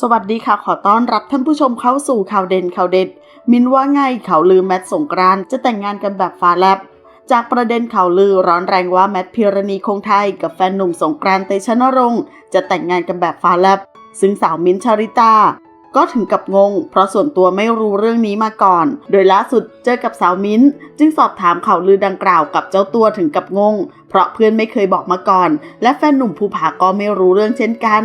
สวัสดีค่ะ ขอต้อนรับท่านผู้ชมเข้าสู่ข่าวเด่นข่าวเด็ด มินว่าไงข่าวลือแมทสงกรานต์จะแต่งงานกันแบบฟ้าแลบ จากประเด็นข่าวลือร้อนแรงว่าแมทพิรณีคงไทย กับแฟนหนุ่มสงกรานต์เตชะนรงค์จะแต่งงานกันแบบฟ้าแลบ ซึ่งสาวมิ้นชาริตาก็ถึงกับงง เพราะส่วนตัวไม่รู้เรื่องนี้มาก่อน โดยล่าสุดเจอกับสาวมิ้น จึงสอบถามข่าวลือดังกล่าวกับเจ้าตัวถึงกับงง เพราะเพื่อนไม่เคยบอกมาก่อน และแฟนหนุ่มภูผาก็ไม่รู้เรื่องเช่นกัน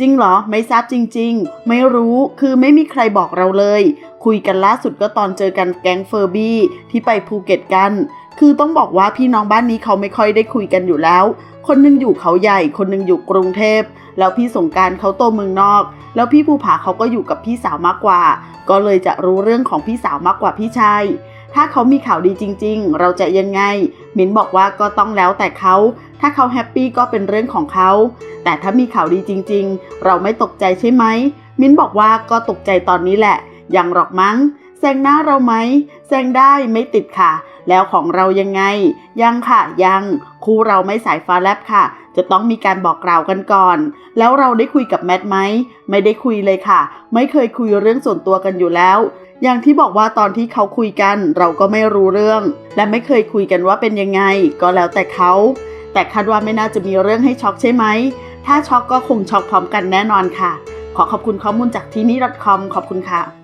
จริงเหรอ ไม่ทราบจริง ๆ ไม่รู้คือไม่มีใครบอกเราเลย คุยกันล่าสุดก็ตอนเจอกันแก๊งเฟอร์บี้ที่ไปภูเก็ตกัน คือต้องบอกว่าพี่น้องบ้านนี้เขาไม่ค่อยได้คุยกันอยู่แล้ว คนหนึงอยู่เขาใหญ่ คนหนึงอยู่กรุงเทพ แล้วพี่สงการเขาโตเมืองนอก แล้วพี่ภูผาเขาก็อยู่กับพี่สาวมากกว่า ก็เลยจะรู้เรื่องของพี่สาวมากกว่าพี่ชายถ้าเขามีข่าวดีจริง ๆ เราจะยังไง มิ้นบอกว่าก็ต้องแล้วแต่เขา ถ้าเขาแฮปปี้ก็เป็นเรื่องของเขา แต่ถ้ามีข่าวดีจริง ๆ เราไม่ตกใจใช่ไหม มิ้นบอกว่าก็ตกใจตอนนี้แหละ ยังหรอกมั้งแซงหน้าเราไหมแซงได้ไม่ติดค่ะ แล้วของเรายังไง ยังค่ะยังคู่เราไม่สายฟ้าแลบค่ะ จะต้องมีการบอกกล่าวกันก่อน แล้วเราได้คุยกับแมทไหมไม่ได้คุยเลยค่ะ ไม่เคยคุยเรื่องส่วนตัวกันอยู่แล้ว อย่างที่บอกว่าตอนที่เขาคุยกัน เราก็ไม่รู้เรื่อง และไม่เคยคุยกันว่าเป็นยังไง ก็แล้วแต่เขา แต่คาดว่าไม่น่าจะมีเรื่องให้ช็อกใช่ไหม ถ้าช็อกก็คงช็อกพร้อมกันแน่นอนค่ะ ขอขอบคุณข้อมูลจากที่นี่ .com ขอบคุณค่ะ